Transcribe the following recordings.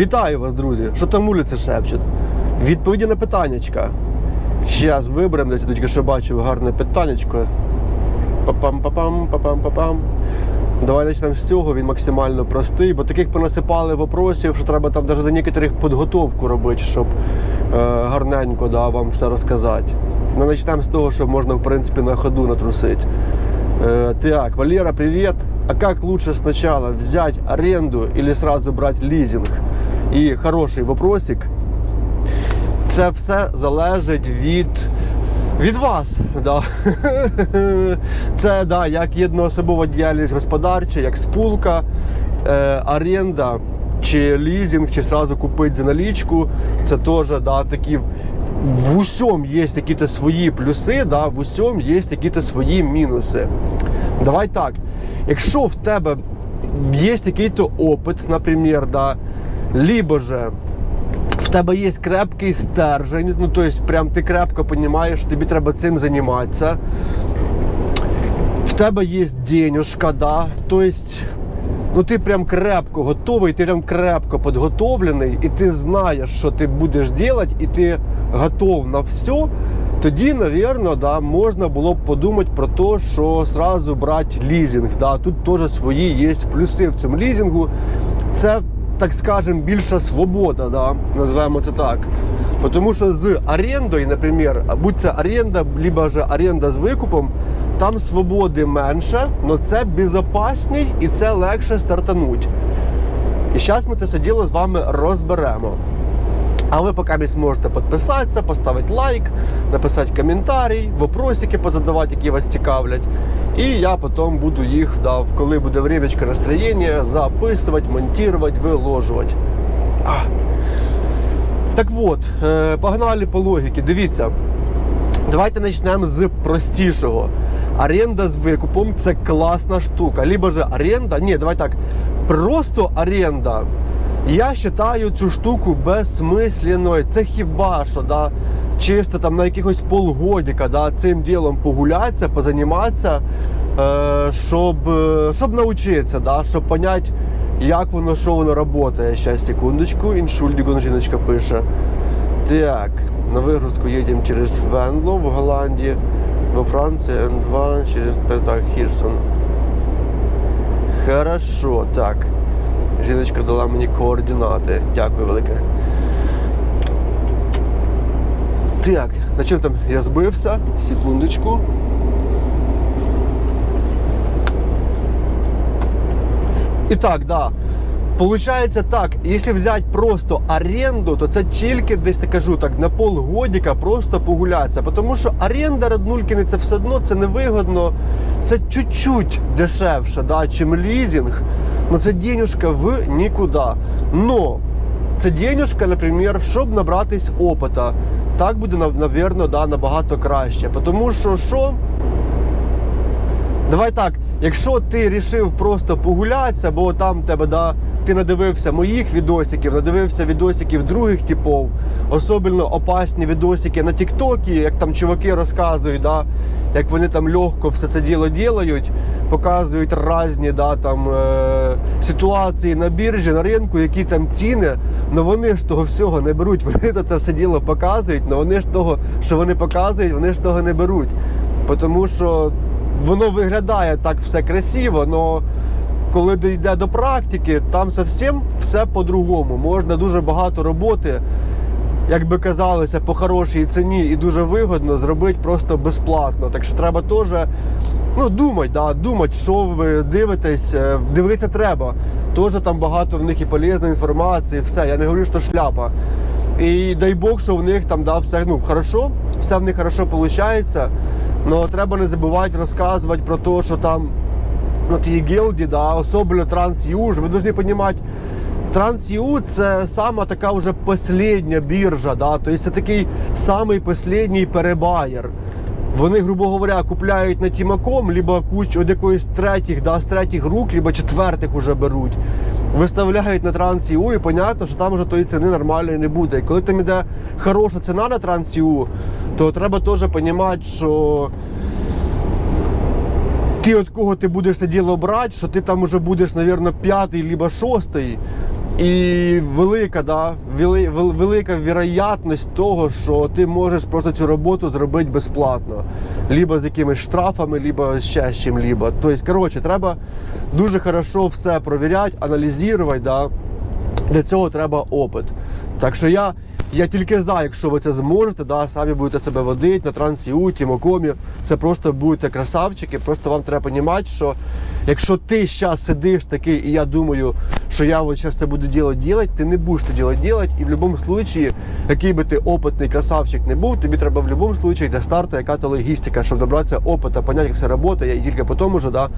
Вітаю вас, друзі! Що там вулиці шепчуть? Відповіді на питаннячка. Зараз виберемо десь, тільки що бачив гарне питаннячко. Папам-папам, папам-папам. Давай почнемо з цього, він максимально простий, бо таких понасипали вопросів, що треба там навіть до некоторих підготовку робити, щоб е, гарненько да, вам все розказати. Ну, почнемо з того, що можна, в принципі, на ходу натрусити. Э, Так, Валера, привет. А как лучше сначала взять аренду или сразу брать лизинг? І хороший вопросик. Це все залежить від, від вас. Да. Це да, як єдноособова діяльність господарча, як спулка, е, оренда чи лізинг, чи сразу купити за налічку. Це теж да, такі в усьому є якісь свої плюси, да, в усьому є якісь свої мінуси. Давай так. Якщо в тебе є якийсь опит, наприклад, да, либо же в тебе є крепкий стержень, ну то есть прям ти крепко розумієш, тобі треба цим займатися. В тебе є денежка, да, то есть ну ти прям крепко готовий, ти прям крепко підготовлений, і ти знаєш, що ти будеш робити, і ти готов на все, тоді, напевно, да, можна було б подумати про те, що сразу брати лізинг. Да. Тут теж свої є плюси в цьому лізингу. Це, так скажемо, більша свобода, да, назвемо це так. Тому що з орендою, наприклад, будь це оренда, либо ж оренда з викупом, там свободи менше, але це безпечний і це легше стартануть. І зараз ми це все діло з вами розберемо. А ви поки зможете підписатися, поставити лайк, написати коментарі, вопросики позадавати, які вас цікавлять. І я потім буду їх, да, коли буде времечко настроєння, записувати, монтувати, виложувати. Так от, е, погнали по логіки. Дивіться. Давайте почнемо з простішого. Аренда з викупом це класна штука. Либо же оренда, ні, давай так. Просто оренда. Я вважаю цю штуку безсмисленною. Це хіба що, да, чисто там на якихось полгодика да, цим ділом погулятися, позаніматися, е, щоб, е, щоб навчитися, да, щоб поняти, як воно, що воно працює. Щас, секундочку, іншульдігон жіночка пише. Так, на вигрузку їдемо через Венло в Голландії, во Франції Н2, через так, так, Хірсон. Хорошо, так. Жіночка дала мені координати. Дякую велике. Так, на чим там я збився? Секундочку. І так, да. Получається так, якщо взяти просто оренду, то це тільки десь так кажу так на полгодика просто погулятися. Тому що оренда роднулькини це все одно це невигодно, це чуть-чуть дешевше, да, чим лізинг. Ну це денежка в нікуди. Но це денежка, наприклад, щоб набратись опита. Так буде, напевно, да, набагато краще. Тому що що? Давай так, якщо ти рішив просто погулятися, бо там тебе да, ти надивився моїх відосиків, надивився відосиків других типів, особливо опасні відосики на Тіктокі, як там чуваки розказують, да, як вони там легко все це діло ділають, показують різні да, там, е, ситуації на біржі, на ринку, які там ціни, але вони ж того всього не беруть. Вони це все діло показують, але вони ж того, що вони показують, вони ж того не беруть. Тому що воно виглядає так все красиво, але коли дійде до практики, там зовсім все по-другому. Можна дуже багато роботи, як би казалося, по хорошій ціні і дуже вигодно зробити просто безплатно. Так що треба теж ну, думати, да, думати, що ви дивитесь, Е, дивитися треба. Теж там багато в них і полезної інформації, все. Я не говорю, що шляпа. І дай Бог, що в них там да, все ну, хорошо, все в них хорошо виходить. Но треба не забувати розказувати про те, що там на тій гілді, да, особливо Транс.ю, ж ви повинні розуміти, Транс.ю це сама така вже последня біржа, да, тобто це такий самий последній перебаєр. Вони, грубо говоря, купляють на Тімаком, либо куч від якоїсь третіх, да, з третіх рук, либо четвертих уже беруть. Виставляють на Транс.ю і понятно, що там вже тої ціни нормальної не буде. І коли там іде хороша ціна на Транс.ю, то треба теж розуміти, що ти від кого ти будеш це діло брати, що ти там вже будеш, мабуть, п'ятий либо шостий. І велика, да, велика вірогідність того, що ти можеш просто цю роботу зробити безплатно. Либо з якимись штрафами, либо ще з чим-либо. Тобто, коротше, треба дуже хорошо все провіряти, аналізувати. Да. Для цього треба опит. Так що я, я тільки за, якщо ви це зможете, да, самі будете себе водити на трансіуті, мокомі. Це просто будете красавчики. Просто вам треба розуміти, що якщо ти зараз сидиш такий, і я думаю, що я от зараз це буду діло робити, ти не будеш це діло робити, і в будь-якому випадку, який би ти опитний красавчик не був, тобі треба в будь-якому випадку для старту яка то логістика, щоб добратися опита, поняти, як все працює, і тільки потім уже да,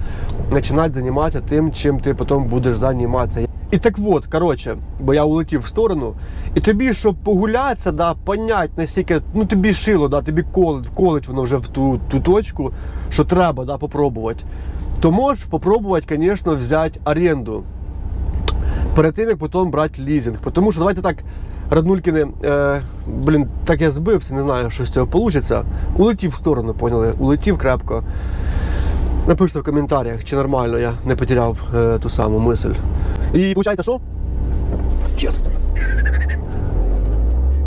починати займатися тим, чим ти потім будеш займатися. І так от, коротше, бо я улетів в сторону, і тобі, щоб погулятися, да, понять, наскільки, ну тобі шило, да, тобі колить, колить воно вже в ту, ту точку, що треба да, попробувати, то можеш попробувати, звісно, взяти оренду перед тим, як потім брати лізинг. Тому що давайте так, Раднулькіни, е, блін, так я збився, не знаю, що з цього вийде. Улетів в сторону, поняли? Улетів крепко. Напишіть в коментарях, чи нормально я не потеряв е, ту саму мисль. І виходить, що? Чес.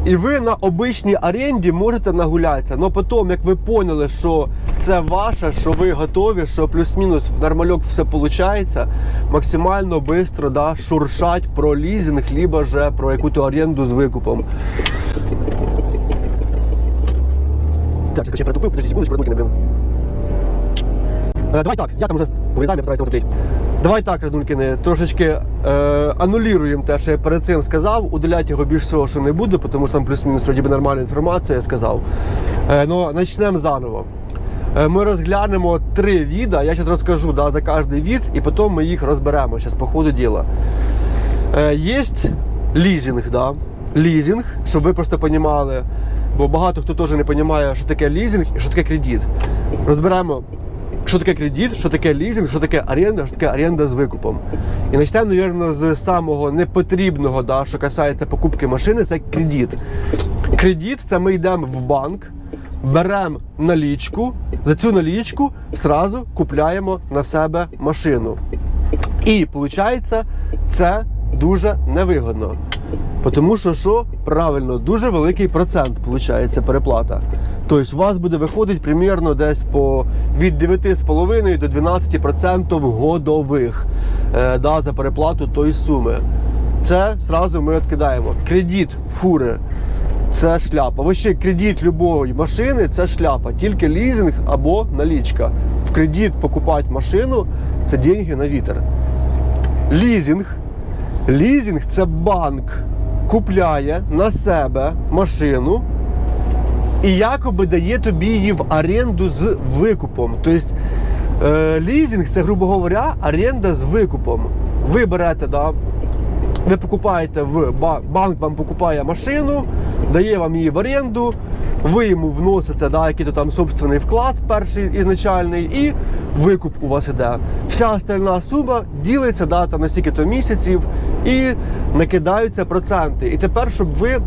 І ви на обичній оренді можете нагулятися. але потім, як ви поняли, що це ваше, що ви готові, що плюс-мінус нормальок все виходить, максимально швидко да, шуршать про лізинг, либо же про яку-то оренду з викупом. Так, я ще притупив, подожди секундочку, блин. Е, давай так, я там уже вирізаємо, я постараюсь там. Давай так, Радулькіни, трошечки е, анулюємо те, що я перед цим сказав. Удаляти його більш всього, що не буду, тому що там плюс-мінус вроді би нормальна інформація, я сказав. Е, ну, почнемо заново. Е, Ми розглянемо три віда. Я зараз розкажу да, за кожен від, і потім ми їх розберемо зараз по ходу діла. Е, Є да? лізинг, щоб ви просто розуміли, бо багато хто теж не розуміє, що таке лізинг і що таке кредит. Розберемо, що таке кредит, що таке лізинг, що таке оренда, що таке оренда з викупом. І почнемо, мабуть, з самого непотрібного, да, що касається покупки машини, це кредит. Кредит це ми йдемо в банк, беремо налічку, за цю налічку зразу купляємо на себе машину. І виходить, це дуже невигодно. Тому що що правильно, дуже великий процент виходить переплата. Тобто у вас буде виходити примірно десь по від 9,5 до 12% годових е, да, за переплату тої суми. Це зразу ми відкидаємо. Кредит фури це шляпа. Вообще кредит любої машини це шляпа, тільки лізинг або налічка. В кредит покупати машину це деньги на вітер. Лізинг. Лізинг це банк купляє на себе машину і якоби дає тобі її в оренду з викупом. Тобто е, лізинг це, грубо говоря, оренда з викупом. Ви берете, да, ви покупаєте в банк вам покупає машину, дає вам її в оренду, ви йому вносите да, який-то там собственний вклад, перший ізначальний, і викуп у вас іде. Вся остальна сума ділиться да, там, на стільки-то місяців і накидаються проценти. І тепер, щоб ви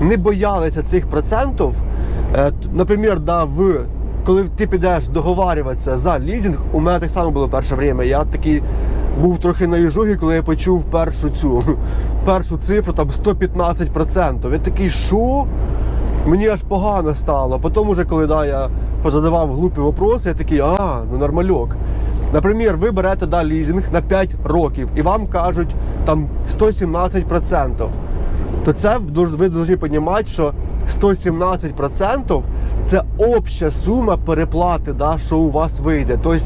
не боялися цих процентів, наприклад, да, в коли ти підеш договарюватися за лізинг, у мене так само було перше время. Я такий був трохи на іжугі, коли я почув першу цю першу цифру, там 115%. Я такий, що? Мені аж погано стало. Потім, уже, коли да, я позадавав глупі вопроси, я такий, а, ну нормальок. Наприклад, ви берете да, лізинг на 5 років і вам кажуть там 117%. То це ви повинні розуміти, що 117% це обща сума переплати, да, що у вас вийде. Тобто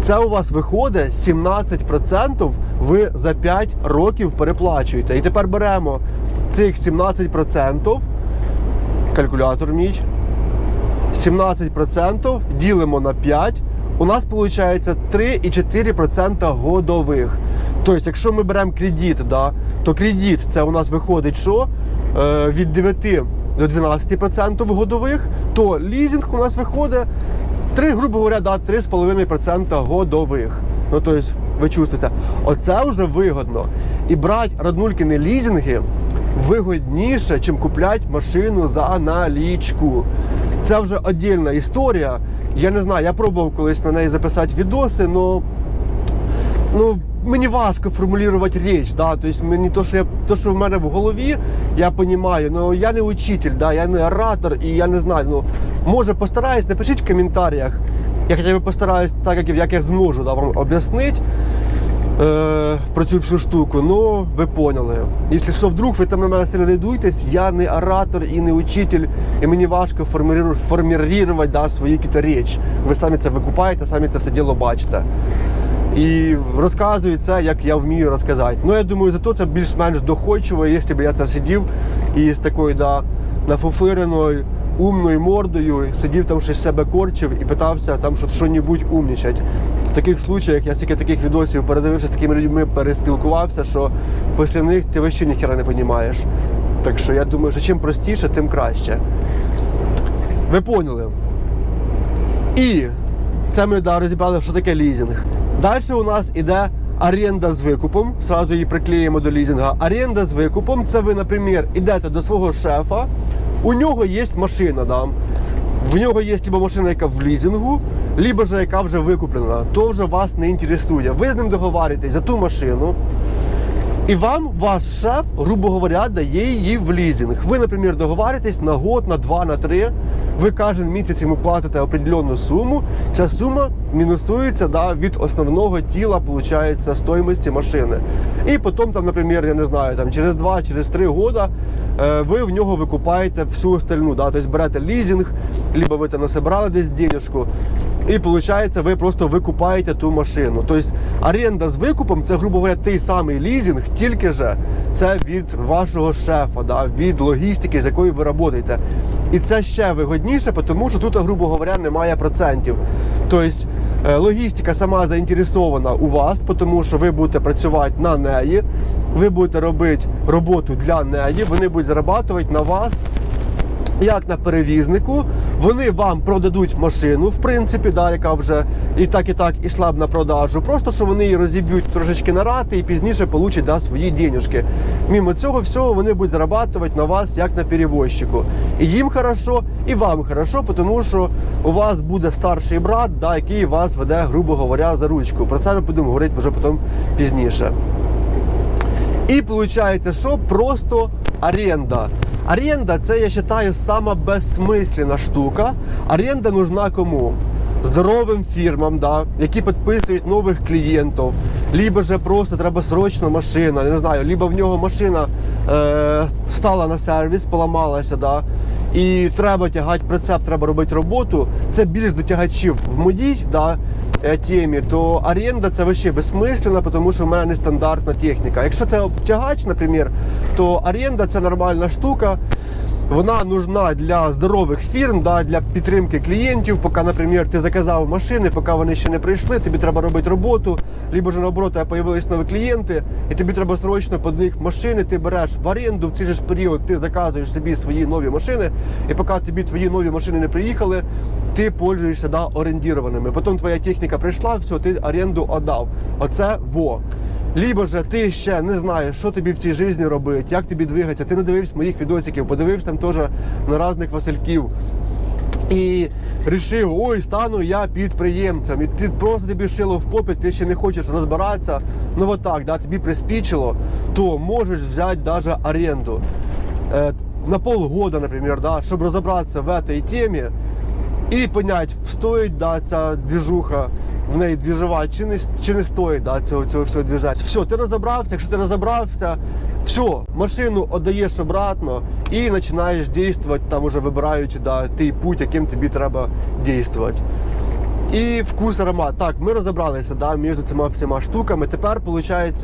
це у вас виходить 17% ви за 5 років переплачуєте. І тепер беремо цих 17%, калькулятор мій, 17% ділимо на 5, у нас виходить 3,4% годових. Тобто, якщо ми беремо кредит, да, то кредит це у нас виходить що? Е, від 9 до 12% годових, то лізинг у нас виходить 3, грубо говоря, да, 3,5% годових. Ну, тобто, ви чувствуєте, оце вже вигодно. І брати роднулькіни лізинги вигодніше, чим купляти машину за налічку. Це вже віддільна історія. Я не знаю, я пробував колись на неї записати відоси, але ну, мені важко формулювати річ, да, тобто мені то, що я то, що в мене в голові, я розумію, ну я не учитель, да, я не оратор і я не знаю. Ну може постараюсь, напишіть в коментарях. Я хоча б постараюсь так, як, як я зможу да, вам об'яснити е, про цю всю штуку. Ну, ви поняли. Якщо що, вдруг ви там на мене сильно не дуйтесь, я не оратор і не учитель, і мені важко формулювати да, свої якісь речі. Ви самі це викупаєте, самі це все діло бачите. І розказую це, як я вмію розказати. Ну, я думаю, зато це більш-менш доходчиво, якщо б я це сидів і з такою да, нафуфиреною, умною мордою, сидів там щось себе корчив і питався там що- що-небудь умнічать. В таких случаях я стільки таких відосів передивився з такими людьми, переспілкувався, що після них ти вообще ніхера не розумієш. Так що я думаю, що чим простіше, тим краще. Ви поняли? І це ми да, розібрали, що таке лізинг. Далі у нас іде аренда з викупом. Сразу її приклеїмо до лізінга. Аренда з викупом це ви, наприклад, йдете до свого шефа, у нього є машина, да. в нього є либо машина, яка в лізінгу, либо ж яка вже викуплена. То вже вас не інтересує. Ви з ним договоритесь за ту машину. І вам ваш шеф, грубо говоря, дає її в лізинг. Ви, наприклад, договоритесь на год, на два, на три. Ви кожен місяць йому платите определенну суму. Ця сума мінусується да, від основного тіла, виходить, стоїмості машини. І потім, там, наприклад, я не знаю, там, через два, через три года е, ви в нього викупаєте всю остальну. Да? Тобто берете лізинг, либо ви там насобирали десь денежку. І виходить, ви просто викупаєте ту машину. Тобто оренда з викупом це, грубо говоря, той самий лізинг, тільки же це від вашого шефа, да, від логістики, з якою ви працюєте. І це ще вигодніше, тому що тут, грубо говоря, немає процентів. Тобто е, логістика сама заінтересована у вас, тому що ви будете працювати на неї, ви будете робити роботу для неї, вони будуть зарабатувати на вас як на перевізнику. Вони вам продадуть машину, в принципі, да, яка вже і так, і так ішла б на продажу. Просто що вони її розіб'ють трошечки на рати і пізніше получать да, свої денежки. Мімо цього всього вони будуть зарабатувати на вас як на перевозчику. І їм хорошо, і вам хорошо, тому що у вас буде старший брат, да, який вас веде, грубо говоря, за ручку. Про це ми будемо говорити вже потім пізніше. І виходить, що просто оренда. Аренда це, я вважаю, сама безсмислена штука. Аренда нужна кому? Здоровим фірмам, да, які підписують нових клієнтів, либо же просто треба срочно машина, не знаю, либо в нього машина е, на сервіс, поламалася, да, і треба тягати прицеп, треба робити роботу. Це більш до тягачів в моїй да, е, темі, то оренда це вообще безсмислено, тому що в мене нестандартна техніка. Якщо це тягач, наприклад, то оренда це нормальна штука. Вона нужна для здорових фірм, да, для підтримки клієнтів. Поки, наприклад, ти заказав машини, поки вони ще не прийшли, тобі треба робити роботу. Либо ж наоборот, появились нові клієнти, і тобі треба срочно по них машини. Ти береш в оренду в цей же ж період, ти заказуєш собі свої нові машини, і поки тобі твої нові машини не приїхали, ти пользуєшся да, орендірованими. Потім твоя техніка прийшла, все, ти оренду віддав. Оце во. Лібо же ти ще не знаєш, що тобі в цій житті робити, як тобі двигатися. Ти не дивився моїх відосиків, подивився там теж на різних Васильків. І рішив, ой, стану я підприємцем. І ти просто тобі шило в попит, ти ще не хочеш розбиратися. Ну от так, да, тобі приспічило, то можеш взяти навіть оренду. Е, на полгода, наприклад, да, щоб розібратися в цій темі і понять, стоїть да, ця двіжуха в неї двіжувати, чи не, чи не стоїть да, цього, цього всього двіжати. Все, ти розібрався, якщо ти розібрався, все, машину віддаєш обратно і починаєш діяти, там уже вибираючи да, той путь, яким тобі треба діяти. І вкус аромат. Так, ми розібралися да, між цими всіма штуками. Тепер, виходить,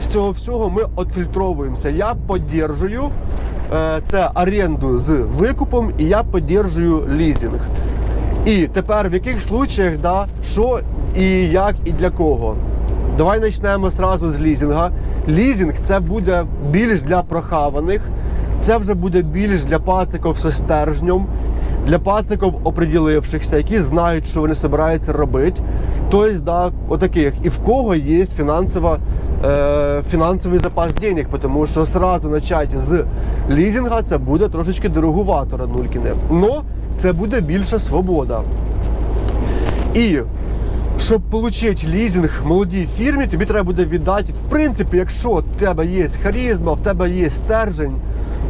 з цього всього ми відфільтровуємося. Я підтримую е, це оренду з викупом, і я підтримую лізинг. І тепер в яких случаях, да, що і як, і для кого. Давай почнемо одразу з лізинга. Лізинг це буде більш для прохаваних, це вже буде більш для пациків зі стержнем, для пациків оприділившихся, які знають, що вони збираються робити. Тобто, да, отаких. І в кого є фінансова, е, фінансовий запас денег, тому що одразу почати з лізинга це буде трошечки дорогувато раднулькіне. Но це буде більша свобода. І щоб отримати лізинг молодій фірмі, тобі треба буде віддати, в принципі, якщо в тебе є харизма, в тебе є стержень,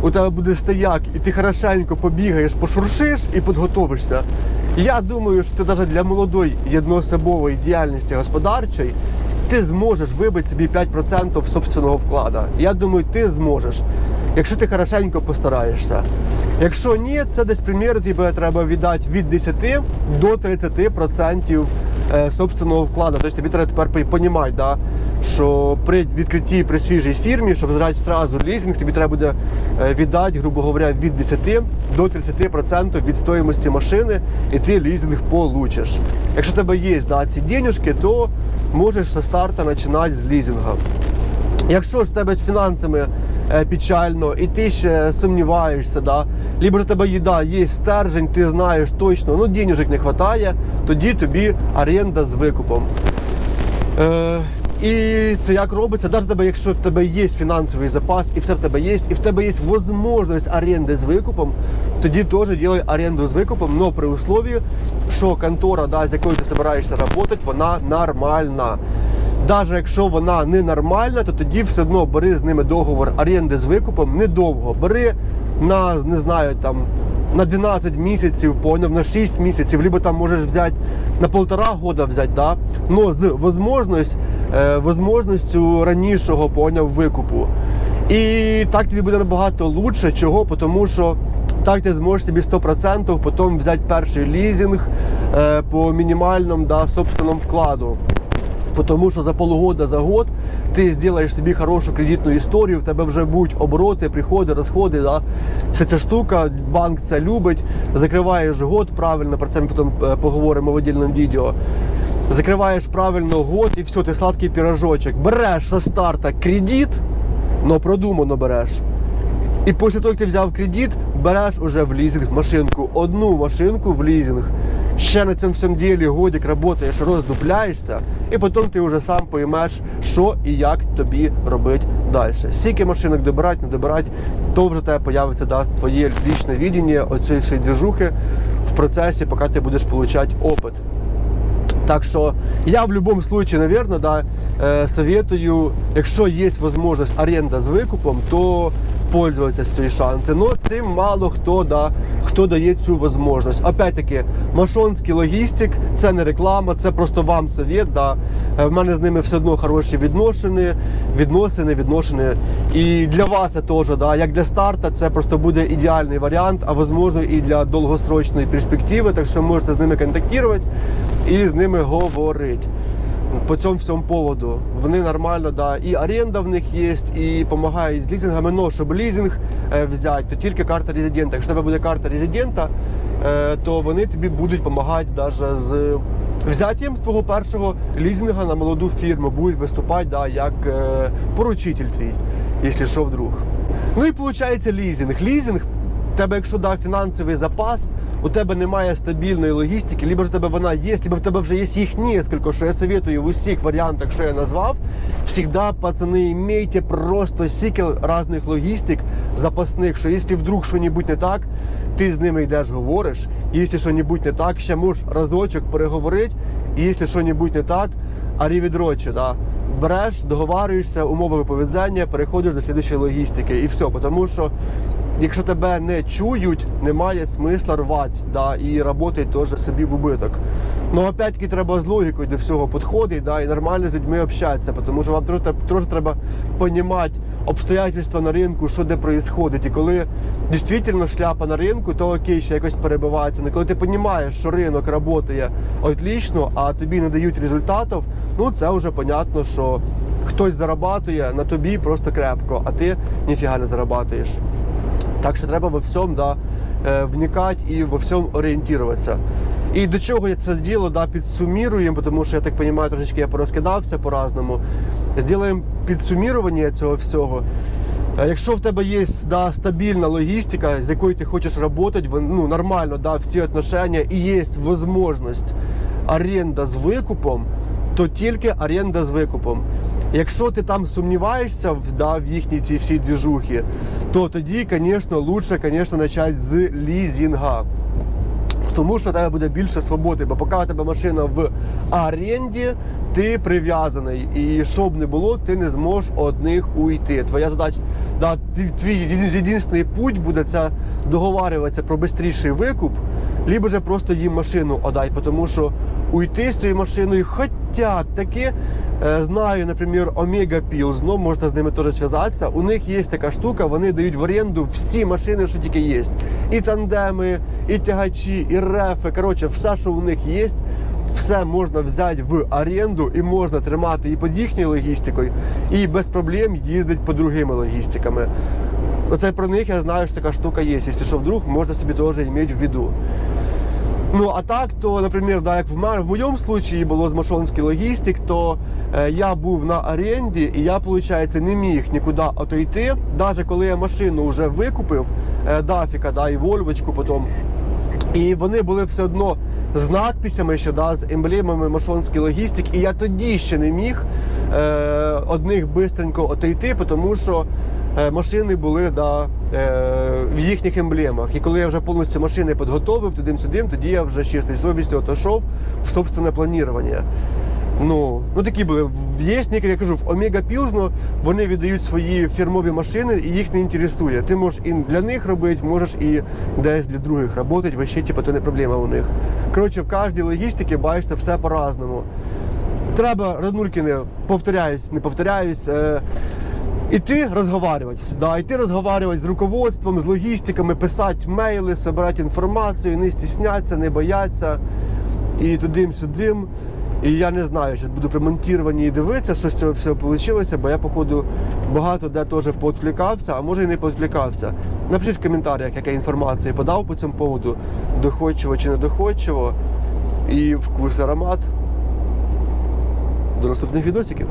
у тебе буде стояк, і ти хорошенько побігаєш, пошуршиш і підготовишся. Я думаю, що ти навіть для молодої єдноособової діяльності господарчої ти зможеш вибити собі 5% собственного вклада. Я думаю, ти зможеш, якщо ти хорошенько постараєшся. Якщо ні, це десь примір, тебе треба віддати від 10 до 30% е, собственного вкладу. Тобто тобі треба тепер розуміти, да, що при відкритті при свіжій фірмі, щоб зразу зразу лізинг, тобі треба буде е, віддати, грубо говоря, від 10 до 30% від стоїмості машини, і ти лізинг получиш. Якщо в тебе є да, ці денежки, то можеш зі старта починати з лізинга. Якщо ж в тебе з фінансами е, печально і ти ще сумніваєшся, да, либо ж у тебе їда, є стержень, ти знаєш точно, ну денежок не вистачає, тоді тобі оренда з викупом. Е, і це як робиться, навіть тебе, якщо в тебе є фінансовий запас, і все в тебе є, і в тебе є можливість оренди з викупом, тоді теж ділай оренду з викупом, але при условии, що контора, да, з якою ти збираєшся працювати, вона нормальна. Навіть якщо вона не нормальна, то тоді все одно бери з ними договор оренди з викупом недовго. Бери на не знаю там на 12 місяців, поняв, на 6 місяців, либо там можеш взяти на полтора года взяти, да, но з возможність, е, ранішого поняв викупу. І так тобі буде набагато лучше. Чого? Тому що так ти зможеш собі 100% потім взяти перший лізинг е, по мінімальному да, собственному вкладу. Тому що за полгода, за год ти зробиш собі хорошу кредитну історію, в тебе вже будуть обороти, приходи, розходи. Да? Вся ця штука, банк це любить. Закриваєш год правильно, про це ми потім е, поговоримо в віддільному відео. Закриваєш правильно год і все, ти сладкий пірожочок. Береш со старта кредит, но продумано береш. І після того, як ти взяв кредит, береш уже в лізинг машинку, одну машинку в лізинг. Ще на цьому всьому ділі годик працюєш, роздупляєшся, і потім ти вже сам поймеш, що і як тобі робити далі. Скільки машинок добирати, не добирати, то вже тебе появиться да, твоє лічне відділення оцієї всієї двіжухи в процесі, поки ти будеш отримати опит. Так що я в будь-якому случае, наверное, да, э, советую, якщо є можливість оренда з викупом, то пользуватися цією шансом. Но цим мало хто да, хто дає цю можливість. Опять-таки, машонський логістик це не реклама, це просто вам совет. Да. Е, В мене з ними все одно хороші відносини, відносини, відношення. І для вас це теж, да, як для старта, це просто буде ідеальний варіант, а можливо і для довгострочної перспективи. Так що можете з ними контактувати і з ними говорити. По цьому всьому поводу. Вони нормально, да, і оренда в них є, і допомагають з лізингами. Но щоб лізинг е, взяти, то тільки карта резидента. Якщо в тебе буде карта резидента, е, то вони тобі будуть допомагати навіть з взяттям твого першого лізинга на молоду фірму, будуть виступати да, як е, поручитель твій, якщо що вдруг. Ну і виходить лізинг. Лізинг, в тебе, якщо да, фінансовий запас, у тебе немає стабільної логістики, либо ж у тебе вона є, либо в тебе вже є їх несколько, що я советую в усіх варіантах, що я назвав. Всегда, пацани, имейте просто стільки різних логістик запасних, що якщо вдруг щось не так, ти з ними йдеш, говориш, і якщо щось не так, ще можеш разочок переговорити, і якщо щось не так, арівідрочі, да. Береш, договарюєшся, умови виповідання, переходиш до слідчої логістики і все. Тому що якщо тебе не чують, немає смисла рвати да, і працювати теж собі в убиток. Ну, опять-таки, треба з логікою до всього підходити да, і нормально з людьми общатися, тому що вам теж треба розуміти обстоятельства на ринку, що де відбувається. І коли дійсно шляпа на ринку, то окей, ще якось перебивається. Але коли ти розумієш, що ринок працює отлично, а тобі не дають результатів, ну це вже понятно, що хтось зарабатує на тобі просто крепко, а ти ніфіга не зарабатуєш. Так що треба во всьому да, е, вникати і во всьому орієнтуватися. І до чого я це діло да, підсуміруємо, тому що я так розумію, трошечки я порозкидався по-разному. Зробимо підсумірування цього всього. Якщо в тебе є да, стабільна логістика, з якою ти хочеш працювати, ну, нормально да, всі отношення і є можливість оренда з викупом, то тільки оренда з викупом. Якщо ти там сумніваєшся в, да, в їхній цій всій двіжухі, то тоді, звісно, лучше, звісно, почати з лізінга. Тому що тебе буде більше свободи, бо поки у тебе машина в оренді, ти прив'язаний. І що б не було, ти не зможеш од них уйти. Твоя задача, да, твій єдиний путь буде це договарюватися про швидший викуп, либо же просто їм машину отдай, тому що уйти з цією машиною, хоча таки е, знаю, наприклад, Омега Pills, ну можна з ними теж зв'язатися. У них є така штука, вони дають в оренду всі машини, що тільки є. І тандеми, і тягачі, і рефи. Коротше, все, що у них є, все можна взяти в оренду і можна тримати і під їхньою логістикою, і без проблем їздити по другими логістиками. Оце про них я знаю, що така штука є. Якщо що вдруг, можна собі теж мати в виду. Ну а так, то, наприклад, да, як в в моєму случаї було з Машонський логістик, то е, я був на оренді, і я, виходить, не міг нікуди отойти. Навіть коли я машину вже викупив, е, Дафіка, да, і Вольвочку потім. І вони були все одно з надписями, що да, з емблемами Машонський логістик. І я тоді ще не міг е, одних бистренько отойти, тому що е, машини були да, е, в їхніх емблемах. І коли я вже повністю машини підготовив туди-сюди, тоді я вже з чистою совістю отойшов в собственне планування. Ну, ну такі були. Є некі, я кажу, в Омега Пілзно вони віддають свої фірмові машини і їх не інтересує. Ти можеш і для них робити, можеш і десь для других працювати, вообще, типу, то не проблема у них. Коротше, в кожній логістиці бачите все по-разному. Треба, Раднулькіне, повторяюсь, не повторяюсь. Е, Іти розговарювати, да, іти розговарювати з руководством, з логістиками, писати мейли, збирати інформацію, не стісняться, не бояться і туди-сюдим. І я не знаю, зараз буду при і дивитися, що з цього всього вийшло, бо я, походу, багато де теж поотвлікався, а може і не поотвлікався. Напишіть в коментарях, яка інформація подав по цьому поводу, доходчиво чи недоходчиво. І вкус аромат. До наступних відосиків.